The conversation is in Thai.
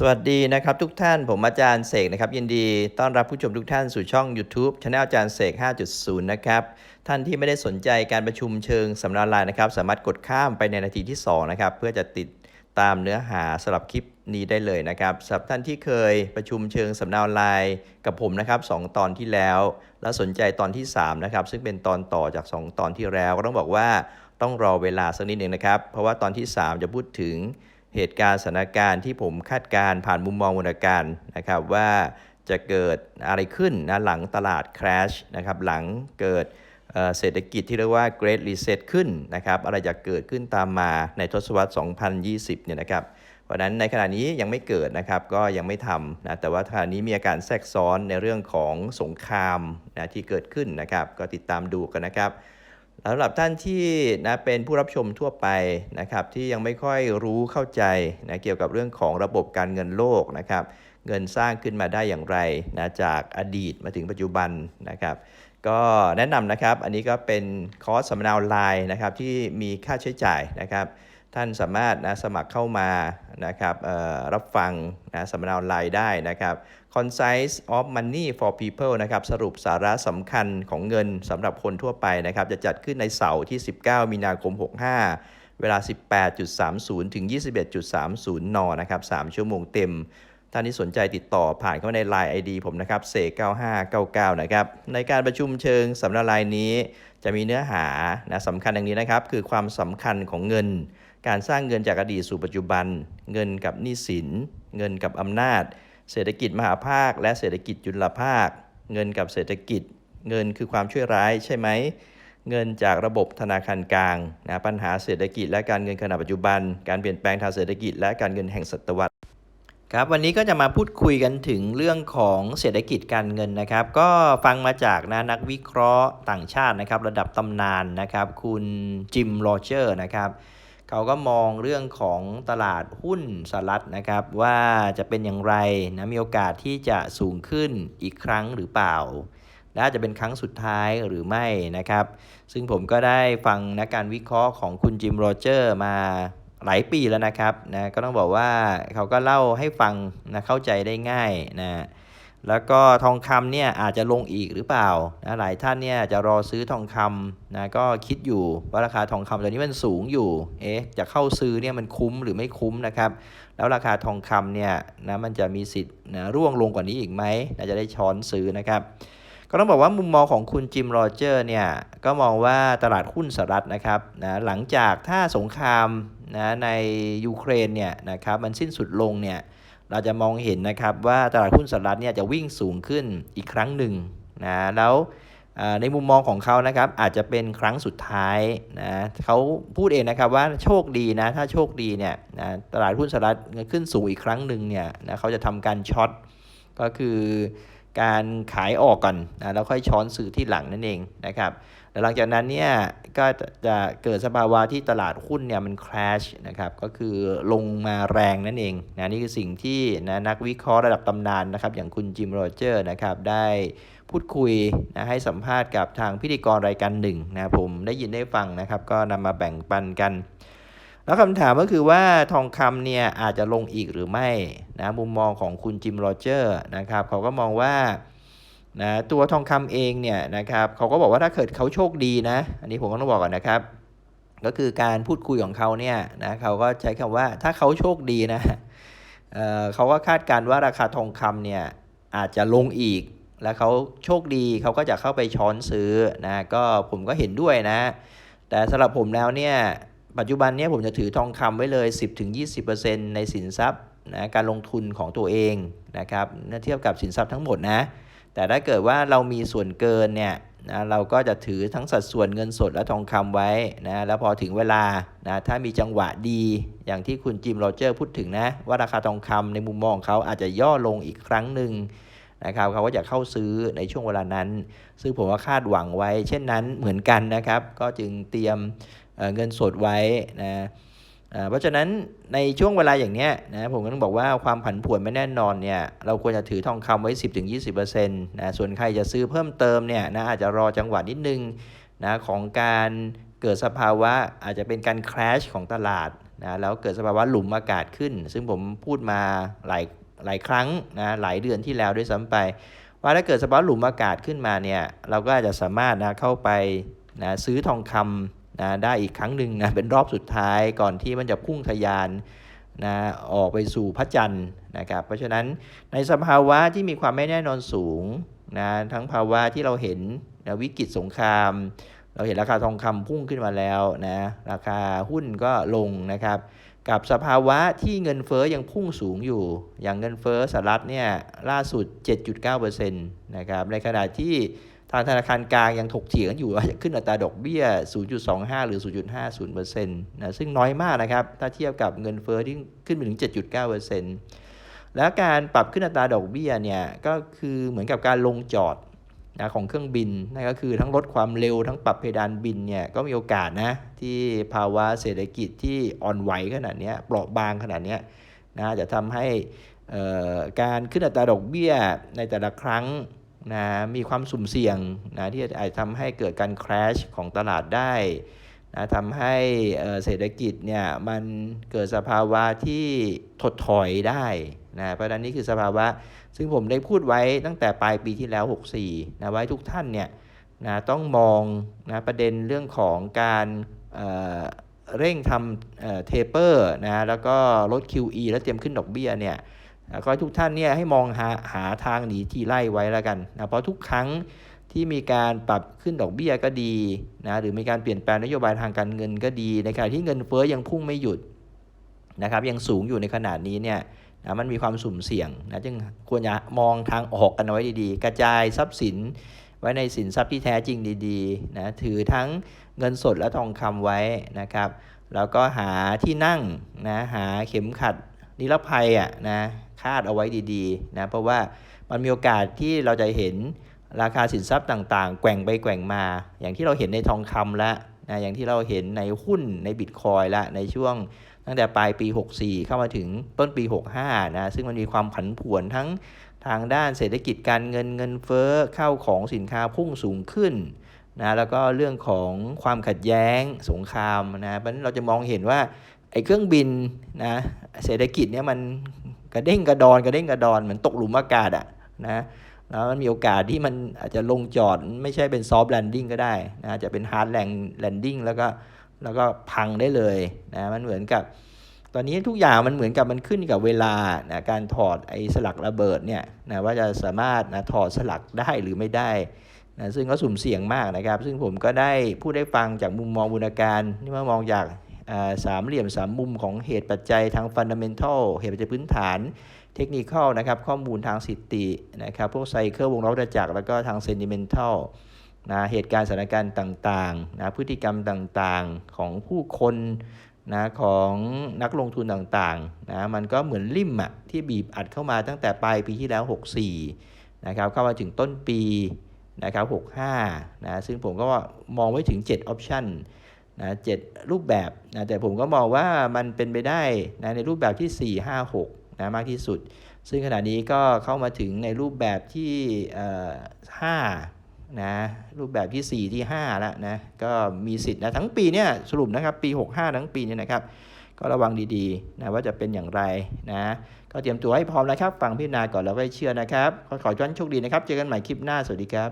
สวัสดีนะครับทุกท่านผมอาจารย์เสกนะครับ ยินดีต้อนรับผู้ชมทุกท่านสู่ช่อง YouTube Channel อาจารย์เสก 5.0 นะครับ ท่านที่ไม่ได้สนใจการประชุมเชิงสำนักออนไลน์นะครับ สามารถกดข้ามไปในนาทีที่ 2 นะครับ เพื่อจะติดตามเนื้อหาสำหรับคลิปนี้ได้เลยนะครับสำหรับท่านที่เคยประชุมเชิงสำนักออนไลน์กับผมนะครับสองตอนที่แล้ว แล้วสนใจตอนที่ 3 นะครับ ซึ่งเป็นตอนต่อจาก 2 ตอนที่แล้วก็ต้องบอกว่าต้องรอเวลาสักนิดหนึ่งนะครับ เพราะว่าตอนที่ 3 จะพูดถึง เหตุการณ์สถานการณ์ที่ผมคาดการณ์ผ่านมุมมองวรรณการนะครับว่าจะเกิดอะไรขึ้นนะหลังตลาด crash นะครับหลังเกิดเศรษฐกิจที่เรียกว่า Great Reset ขึ้นนะครับอะไรจะเกิดขึ้นตามมาในทศวรรษ 2020 เนี่ยนะครับเพราะฉะนั้นในขณะนี้ยังไม่เกิดนะครับก็ยังไม่ทำนะแต่ว่าขณะนี้มีอาการแทรกซ้อนในเรื่องของสงครามนะที่เกิดขึ้นนะครับก็ติดตามดูกันนะครับ สำหรับท่านที่นะเป็นผู้รับชมทั่วไปนะครับที่ยังไม่ค่อยรู้เข้าใจนะเกี่ยวกับเรื่องของระบบการเงินโลกนะครับเงินสร้างขึ้นมาได้อย่างไรนะจากอดีตมาถึงปัจจุบันนะครับก็แนะนำนะครับอันนี้ก็เป็นคอร์สสัมมนาออนไลน์นะครับที่มีค่าใช้จ่ายนะครับ ท่านสามารถนะสมัครเข้ามานะครับรับฟังนะสัมมนาออนไลน์ได้นะครับ Concise of Money for People นะครับสรุปสาระสำคัญของเงินสำหรับคนทั่วไปนะครับจะจัดขึ้นในเสาร์ที่ 19 มีนาคม 65 เวลา 18.30 ถึง 21.30 น นะครับ 3 ชั่วโมงเต็ม ท่านที่สนใจติดต่อผ่านเข้ามาใน Line ID ผมนะครับเสก9599 นะครับ ในการประชุมเชิงสำนักลายนี้ จะมีเนื้อหานะสำคัญดังนี้นะครับ คือความสำคัญของเงินการสร้างเงินจากอดีตสู่ปัจจุบัน เงินกับหนี้สิน เงินกับอำนาจ เศรษฐกิจมหาภาค และเศรษฐกิจจุลภาค เงินกับเศรษฐกิจ เงินคือความช่วยร้ายใช่ไหม เงินจากระบบธนาคารกลางนะปัญหาเศรษฐกิจและการเงินขณะปัจจุบัน การเปลี่ยนแปลงทางเศรษฐกิจ และการเงินแห่งศตวรรษครับวันนี้ก็จะมาพูดคุยกันถึงเรื่องของเศรษฐกิจการเงินนะครับ ก็ฟังมาจากนะนักวิเคราะห์ต่างชาตินะครับ ระดับตำนานนะครับ คุณจิมโรเจอร์นะครับ เขาก็มองเรื่องของตลาดหุ้นสหรัฐนะครับ ว่าจะเป็นอย่างไรนะมีโอกาสที่จะสูงขึ้นอีกครั้งหรือเปล่าและอาจจะเป็นครั้งสุดท้ายหรือไม่นะครับ ซึ่งผมก็ได้ฟังนะการวิเคราะห์ของคุณจิมโรเจอร์มาหลายปีแล้วนะครับนะก็ต้องบอกว่าเขาก็เล่าให้ฟังนะเข้าใจได้ง่ายนะ แล้วก็ทองคำเนี่ยอาจจะลงอีกหรือเปล่านะหลายท่านเนี่ยจะรอซื้อทองคำนะก็คิดอยู่ว่าราคาทองคำตอนนี้มันสูงอยู่ เอ๊ะจะเข้าซื้อเนี่ยมันคุ้มหรือไม่คุ้มนะครับ แล้วราคาทองคำเนี่ยนะมันจะมีสิทธิ์นะร่วงลงกว่านี้อีกไหมนะจะได้ช้อนซื้อนะครับ ก็ต้องบอกว่ามุมมองของคุณจิมโรเจอร์เนี่ยก็มองว่าตลาดหุ้นสหรัฐนะครับนะหลังจากถ้าสงครามนะในยูเครนเนี่ยนะครับมันสิ้นสุดลงเนี่ย เราจะมองเห็นนะครับว่าตลาดหุ้นสหรัฐเนี่ยจะวิ่งสูงขึ้นอีกครั้งหนึ่งนะแล้วในมุมมองของเขานะครับอาจจะเป็นครั้งสุดท้ายนะเขาพูดเองนะครับว่าโชคดีนะถ้าโชคดีเนี่ยนะตลาดหุ้นสหรัฐขึ้นสูงอีกครั้งหนึ่งเนี่ยนะเขาจะทำการช็อตก็คือ การขายออกก่อนนะแล้วค่อยช้อนซื้อที่หลังนั่นเองนะครับแล้วหลังจากนั้นเนี่ยก็จะเกิดสภาวะที่ตลาดหุ้นเนี่ยมัน crash นะครับก็คือลงมาแรงนั่นเองนะนี่คือสิ่งที่นะนักวิเคราะห์ระดับตำนานนะครับอย่างคุณจิมโรเจอร์นะครับได้พูดคุยนะให้สัมภาษณ์กับทางพิธีกรรายการหนึ่งนะผมได้ยินได้ฟังนะครับก็นำมาแบ่งปันกัน แล้วคำถามก็คือว่าทองคำเนี่ยอาจจะลงอีกหรือไม่นะมุมมองของคุณจิมโรเจอร์นะครับเขาก็มองว่านะตัวทองคำเองเนี่ยนะครับเขาก็บอกว่าถ้าเกิดเขาโชคดีนะ อันนี้ผมก็ต้องบอกก่อนนะครับ ก็คือการพูดคุยของเขาเนี่ยนะเขาก็ใช้คำว่าถ้าเขาโชคดีนะเเขาก็คาดการณ์ว่าราคาทองคำเนี่ยอาจจะลงอีก แล้วเขาโชคดีเขาก็จะเข้าไปช้อนซื้อนะก็ผมก็เห็นด้วยนะ แต่สำหรับผมแล้วเนี่ย ปัจจุบันนี้ผมจะถือทองคำไว้เลย 10-20%ในสินทรัพย์นะการลงทุนของตัวเองนะครับเมื่อเทียบกับสินทรัพย์ทั้งหมดนะแต่ถ้าเกิดว่าเรามีส่วนเกินเนี่ยนะเราก็จะถือทั้งสัดส่วนเงินสดและทองคำไว้นะแล้วพอถึงเวลานะถ้ามีจังหวะดี อย่างที่คุณจิมโรเจอร์พูดถึงนะว่าราคาทองคำในมุมมองของเขาอาจจะย่อลงอีกครั้งหนึ่งนะครับเขาก็จะเข้าซื้อในช่วงเวลานั้น ซึ่งผมก็คาดหวังไว้ เช่นนั้นเหมือนกันนะครับ ก็จึงเตรียม เงินสดไว้นะเพราะฉะนั้นในช่วงเวลาอย่างเนี้ยนะผมก็ต้องบอกว่าความผันผวนไม่แน่นอนเนี่ยเราควรจะถือทองคำไว้ 10-20%นะส่วนใครจะซื้อเพิ่มเติมเนี่ยนะอาจจะรอจังหวะนิดนึงนะของการเกิดสภาวะอาจจะเป็นการ crash ของตลาดนะแล้วเกิดสภาวะหลุมอากาศขึ้น ซึ่งผมพูดมาหลายหลายครั้งนะหลายเดือนที่แล้วด้วยซ้ำไป ว่าถ้าเกิดสภาวะหลุมอากาศขึ้นมาเนี่ยเราก็อาจจะสามารถนะเข้าไปนะซื้อทองคำ นะได้อีกครั้งหนึ่งนะเป็นรอบสุดท้ายก่อนที่มันจะพุ่งทะยานนะออกไปสู่พระจันทร์นะครับเพราะฉะนั้นในสภาวะที่มีความไม่แน่นอนสูงนะทั้งภาวะที่เราเห็นนะวิกฤตสงคราม เราเห็นราคาทองคำพุ่งขึ้นมาแล้วนะราคาหุ้นก็ลงนะครับกับสภาวะที่เงินเฟ้อยังพุ่งสูงอยู่ อย่างเงินเฟ้อสหรัฐเนี่ยล่าสุด 7.9%นะครับในขณะที่ ทางธนาคารกลางยังถกเถียงกันอยู่ว่าจะขึ้นอัตราดอกเบี้ย 0.25 หรือ 0.50%นะซึ่งน้อยมากนะครับ ถ้าเทียบกับเงินเฟ้อที่ขึ้นไปถึง 7.9%แล้วการปรับขึ้นอัตราดอกเบี้ยเนี่ยก็คือเหมือนกับการลงจอดนะของเครื่องบินนั่นก็คือทั้งลดความเร็วทั้งปรับเพดานบินเนี่ยก็มีโอกาสนะที่ภาวะเศรษฐกิจที่อ่อนไหวขนาดนี้เปราะบางขนาดนี้นะจะทำให้อ่อการขึ้นอัตราดอกเบี้ยในแต่ละครั้ง นะมีความสุ่มเสี่ยงนะที่อาจทำให้เกิดการ crash ของตลาดได้นะทำให้เศรษฐกิจเนี่ยมันเกิดสภาวะที่ถดถอยได้นะเพราะฉะนั้นนี่คือสภาวะ ซึ่งผมได้พูดไว้ตั้งแต่ปลายปีที่แล้ว 64นะไว้ทุกท่านเนี่ยนะต้องมองนะประเด็นเรื่องของการเเร่งทำเทเปอร์นะแล้วก็ลด QE แล้วเตรียมขึ้นดอกเบี้ยเนี่ย นะก็ให้ทุกท่านเนี่ยให้มองหาหาทางหนีที่ไล่ไว้แล้วกันนะเพราะทุกครั้งที่มีการปรับขึ้นดอกเบี้ยก็ดีนะหรือมีการเปลี่ยนแปลงนโยบายทางการเงินก็ดี ในขณะที่เงินเฟ้อยังพุ่งไม่หยุดนะครับยังสูงอยู่ในขนาดนี้เนี่ยนะมันมีความสุ่มเสี่ยงนะจึงควรจะมองทางออกกันเอาไว้ดีๆ กระจายทรัพย์สินไว้ในสินทรัพย์ที่แท้จริงดีๆนะถือทั้งเงินสดและทองคำไว้นะครับ แล้วก็หาที่นั่งนะหาเข็มขัด นิรภัยอะนะคาดเอาไว้ดีๆนะเพราะว่ามันมีโอกาสที่เราจะเห็นราคาสินทรัพย์ต่างๆ แกว่งไปแกว่งมา อย่างที่เราเห็นในทองคำล้วนะอย่างที่เราเห็นในหุ้นในบิตคอยละในช่วงตั้งแต่ปลายปี 64 เข้ามาถึงต้นปี 65 นะซึ่งมันมีความผันผวนทั้งทางด้านเศรษฐกิจการเงินเงินเฟ้อเข้าของสินค้าพุ่งสูงขึ้นนะแล้วก็เรื่องของความขัดแย้งสงครามนะเพราะนั้นเราจะมองเห็นว่า ไอ้เครื่องบินนะเศรษฐกิจเนี่ยมันกระเด้งกระดอนกระเด้งกระดอนเหมือนตกหลุมอากาศอะนะแล้วมันมีโอกาสที่มันอาจจะลงจอดไม่ใช่เป็นซอฟต์แลนดิ้งก็ได้นะจะเป็นฮาร์ดแลนดิ้งแล้วก็แล้วก็พังได้เลยนะมันเหมือนกับ ตอนนี้ทุกอย่างมันเหมือนกับมันขึ้นกับเวลานะการถอดไอ้สลักระเบิดเนี่ยนะว่าจะสามารถนะถอดสลักได้หรือไม่ได้นะซึ่งก็สุ่มเสี่ยงมากนะครับ ซึ่งผมก็ได้พูดได้ฟังจากมุมมองบูรณาการที่ว่ามองจาก สามเหลี่ยมสามมุมของเหตุปัจจัยทางฟันดัมเมนทัลเหตุปัจจัยพื้นฐานเทคนิคนะครับ ข้อมูลทางสิตินะครับพวกไซเคิลวงล้อวัฏจักรแล้วก็ทางเซนติเมนทัลนะเหตุการณ์สถานการณ์ต่างๆนะพฤติกรรมต่างๆของผู้คนนะของนักลงทุนต่างๆนะมันก็เหมือนลิ่มอะที่บีบอัดเข้ามาตั้งแต่ปลายปีที่แล้ว 64นะครับเข้ามาถึงต้นปีนะครับ65นะซึ่งผมก็มองไว้ถึง7ออปชั นะเจ็ดรูปแบบนะแต่ผมก็มองว่ามันเป็นไปได้นะในรูปแบบที่ 4 5 6นะมากที่สุด ซึ่งขณะนี้ก็เข้ามาถึงในรูปแบบที่5นะรูปแบบที่ 4 ที่5แล้วนะก็มีสิทธิ์นะทั้งปีเนี่ยสรุปนะครับปี 65 ทั้งปีเนี่ยนะครับก็ระวังดีๆนะว่าจะเป็นอย่างไรนะก็เตรียมตัวให้พร้อมนะครับ ฟังพิจารณาก่อนแล้วก็เชื่อนะครับ ขอขอให้ทุกท่านโชคดีนะครับ เจอกันใหม่คลิปหน้า สวัสดีครับ